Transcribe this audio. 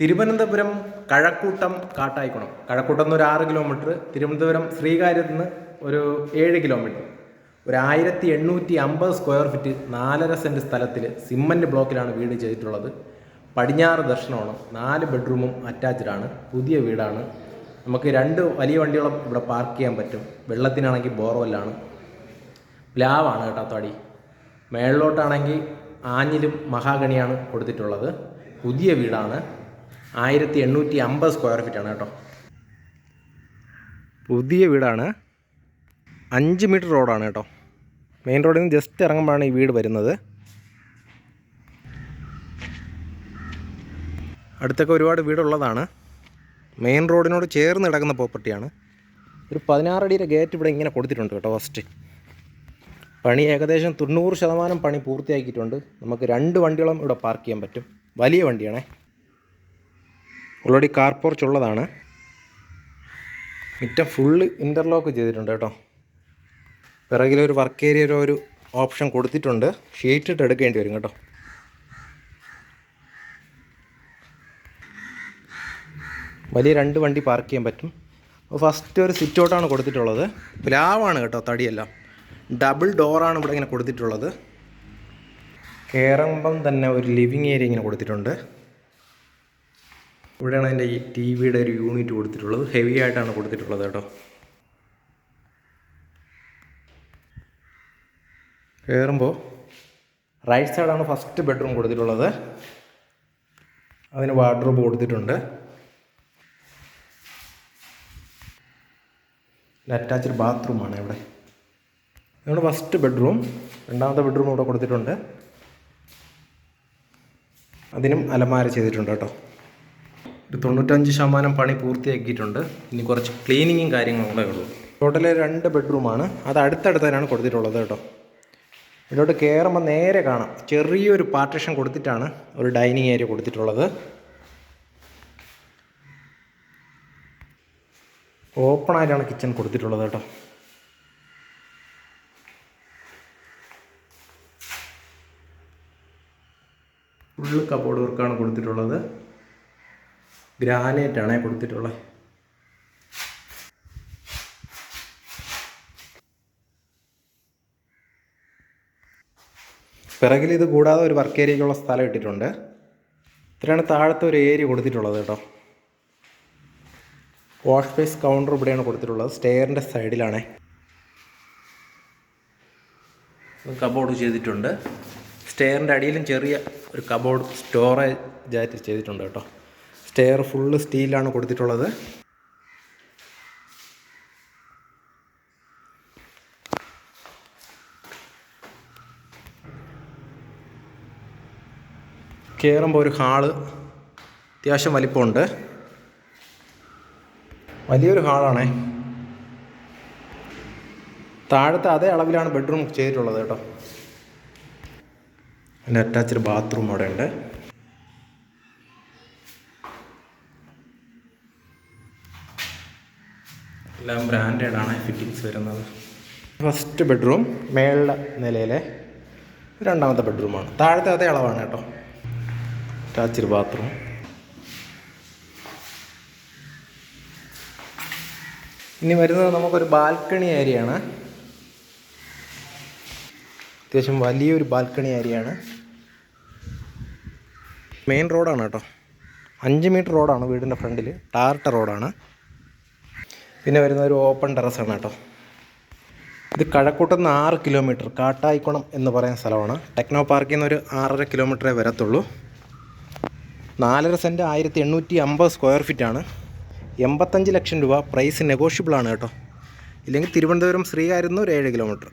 തിരുവനന്തപുരം കഴക്കൂട്ടം കാട്ടായിക്കുണം. കഴക്കൂട്ടം നിന്ന് ഒരു ആറ് കിലോമീറ്റർ തിരുവനന്തപുരം ശ്രീകാര്യത്ത് നിന്ന് ഒരു ഏഴ് കിലോമീറ്റർ ഒരു ആയിരത്തി എണ്ണൂറ്റി അമ്പത് സ്ക്വയർ ഫീറ്റ് നാലര സെന്റ് സ്ഥലത്തിൽ സിമ്മന്റ് ബ്ലോക്കിലാണ് വീട് ചെയ്തിട്ടുള്ളത്. പടിഞ്ഞാറ് ദർശനമാണ് നാല് ബെഡ്റൂമും അറ്റാച്ച്ഡ് ആണ്. പുതിയ വീടാണ്. നമുക്ക് രണ്ട് വലിയ വണ്ടികളും ഇവിടെ പാർക്ക് ചെയ്യാൻ പറ്റും. വെള്ളത്തിനാണെങ്കിൽ ബോർവെല്ലാണ്. പ്ലാവാണ് കേട്ടോ തടി. മേളിലോട്ടാണെങ്കിൽ ആഞ്ഞിലും മഹാഗണിയാണ് കൊടുത്തിട്ടുള്ളത്. പുതിയ വീടാണ്. ആയിരത്തി എണ്ണൂറ്റി അമ്പത് സ്ക്വയർ ഫീറ്റ് ആണ് കേട്ടോ. പുതിയ വീടാണ്. അഞ്ച് മീറ്റർ റോഡാണ് കേട്ടോ. മെയിൻ റോഡിൽ നിന്ന് ജസ്റ്റ് ഇറങ്ങുമ്പോഴാണ് ഈ വീട് വരുന്നത്. അടുത്തൊക്കെ ഒരുപാട് വീടുള്ളതാണ്. മെയിൻ റോഡിനോട് ചേർന്ന് കിടക്കുന്ന പ്രോപ്പർട്ടിയാണ് ഒരു പതിനാറടിയുടെ ഗേറ്റ് ഇവിടെ ഇങ്ങനെ കൊടുത്തിട്ടുണ്ട് കേട്ടോ ഫസ്റ്റ് പണി ഏകദേശം തൊണ്ണൂറ് ശതമാനം പണി പൂർത്തിയാക്കിയിട്ടുണ്ട്. നമുക്ക് രണ്ട് വണ്ടികളും ഇവിടെ പാർക്ക് ചെയ്യാൻ പറ്റും. വലിയ വണ്ടിയാണേ. ഓൾറെഡി കാർ പോർച്ച് ഉള്ളതാണ്. മുറ്റം ഫുള്ള് ഇന്റർലോക്ക് ചെയ്തിട്ടുണ്ട് കേട്ടോ. പിറകിലൊരു വർക്ക് ഏരിയ ഒരു ഓപ്ഷൻ കൊടുത്തിട്ടുണ്ട്. ഷീറ്റ് ഇട്ട് എടുക്കേണ്ടി വരും കേട്ടോ. വലിയ രണ്ട് വണ്ടി പാർക്ക് ചെയ്യാൻ പറ്റും. ഫസ്റ്റ് ഒരു സിറ്റ് ഔട്ടാണ് കൊടുത്തിട്ടുള്ളത്. പ്ലാവാണ് കേട്ടോ തടിയെല്ലാം. ഡബിൾ ഡോറാണ് ഇവിടെ ഇങ്ങനെ കൊടുത്തിട്ടുള്ളത്. കയറുമ്പം തന്നെ ഒരു ലിവിങ് ഏരിയ ഇങ്ങനെ കൊടുത്തിട്ടുണ്ട്. ഇവിടെയാണ് അതിന്റെ ഈ ടി വിയുടെ ഒരു യൂണിറ്റ് കൊടുത്തിട്ടുള്ളത്. ഹെവി ആയിട്ടാണ് കൊടുത്തിട്ടുള്ളത് കേട്ടോ. കയറുമ്പോൾ റൈറ്റ് സൈഡാണ് ഫസ്റ്റ് ബെഡ്റൂം കൊടുത്തിട്ടുള്ളത്. അതിന് വാർഡ്രോബ് കൊടുത്തിട്ടുണ്ട്. അറ്റാച്ച്ഡ് ബാത്റൂമാണ് ഇവിടെ. ഇതാണ് ഫസ്റ്റ് ബെഡ്റൂം രണ്ടാമത്തെ ബെഡ്റൂം ഇവിടെ കൊടുത്തിട്ടുണ്ട്. അതിനും അലമാര ചെയ്തിട്ടുണ്ട് കേട്ടോ. ഒരു തൊണ്ണൂറ്റഞ്ച് ശതമാനം പണി പൂർത്തിയാക്കിയിട്ടുണ്ട്. ഇനി കുറച്ച് ക്ലീനിങ്ങും കാര്യങ്ങളും കൂടെ ഉള്ളൂ. ടോട്ടലി രണ്ട് ബെഡ്റൂമാണ് അത് അടുത്തടുത്തതിനാണ് കൊടുത്തിട്ടുള്ളത് കേട്ടോ. ഇതിലോട്ട് കയറുമ്പോൾ നേരെ കാണാം. ചെറിയൊരു പാർട്ടീഷൻ കൊടുത്തിട്ടാണ് ഒരു ഡൈനിങ് ഏരിയ കൊടുത്തിട്ടുള്ളത്. ഓപ്പൺ ആയിട്ടാണ് കിച്ചൺ കൊടുത്തിട്ടുള്ളത് കേട്ടോ. ഫുള്ള് കബോർഡ് വർക്കാണ് കൊടുത്തിട്ടുള്ളത്. ഗ്രാനൈറ്റ് ആണ് കൊടുത്തിട്ടുള്ളത് പിറകിൽ ഇത് കൂടാതെ ഒരു വർക്ക് ഏരിയയ്ക്കുള്ള സ്ഥലം ഇട്ടിട്ടുണ്ട്. ഇത്രയാണ് താഴത്തെ ഒരു ഏരിയ കൊടുത്തിട്ടുള്ളത് കേട്ടോ. വാഷ് ബേസ് കൗണ്ടർ ഇവിടെയാണ് കൊടുത്തിട്ടുള്ളത്. സ്റ്റെയറിന്റെ സൈഡിലാണേ കബോർഡ് ചെയ്തിട്ടുണ്ട്. സ്റ്റെയറിന്റെ അടിയിലും ചെറിയ ഒരു കബോർഡ് സ്റ്റോറേജ് ആയിട്ട് ചെയ്തിട്ടുണ്ട് കേട്ടോ. സ്റ്റെയർ ഫുള്ള് സ്റ്റീലാണ് കൊടുത്തിട്ടുള്ളത്. കയറുമ്പോൾ ഒരു ഹാൾ അത്യാവശ്യം വലിപ്പമുണ്ട്. വലിയൊരു ഹാളാണേ. താഴത്തെ അതേ അളവിലാണ് ബെഡ്റൂം ചെയ്തിട്ടുള്ളത് കേട്ടോ. അതിന്റെ അറ്റാച്ച്ഡ് ബാത്റൂം അവിടെ ഉണ്ട് എല്ലാം ബ്രാൻഡഡ് ആണ് ഫിറ്റിങ്സ് വരുന്നത്. ഫസ്റ്റ് ബെഡ്റൂം മേളിലെ നിലയിലെ രണ്ടാമത്തെ ബെഡ്റൂമാണ് താഴത്തെ അതേ അളവാണ് കേട്ടോ. അറ്റാച്ച്ഡ് ബാത്റൂം ഇനി വരുന്നത് നമുക്കൊരു ബാൽക്കണി ഏരിയയാണ് അത്യാവശ്യം വലിയൊരു ബാൽക്കണി ഏരിയയാണ് മെയിൻ റോഡാണ് കേട്ടോ. അഞ്ച് മീറ്റർ റോഡാണ് വീടിന്റെ ഫ്രണ്ടിൽ ടാർട്ട റോഡാണ് പിന്നെ വരുന്ന ഒരു ഓപ്പൺ ടെറസാണ് കേട്ടോ. ഇത് കഴക്കൂട്ടം നിന്ന് ആറ് കിലോമീറ്റർ കാട്ടായിക്കുണം എന്ന് പറയുന്ന സ്ഥലമാണ്. ടെക്നോ പാർക്കിൽ നിന്ന് ഒരു ആറര കിലോമീറ്ററേ വരത്തുള്ളൂ. നാലര സെന്റ് ആയിരത്തി എണ്ണൂറ്റി അമ്പത് സ്ക്വയർ ഫീറ്റാണ് എൺപത്തഞ്ച് ലക്ഷം രൂപ പ്രൈസ് നെഗോഷ്യബിളാണ് കേട്ടോ. ഇല്ലെങ്കിൽ തിരുവനന്തപുരം ശ്രീകാര്യം ഒരു ഏഴ് കിലോമീറ്റർ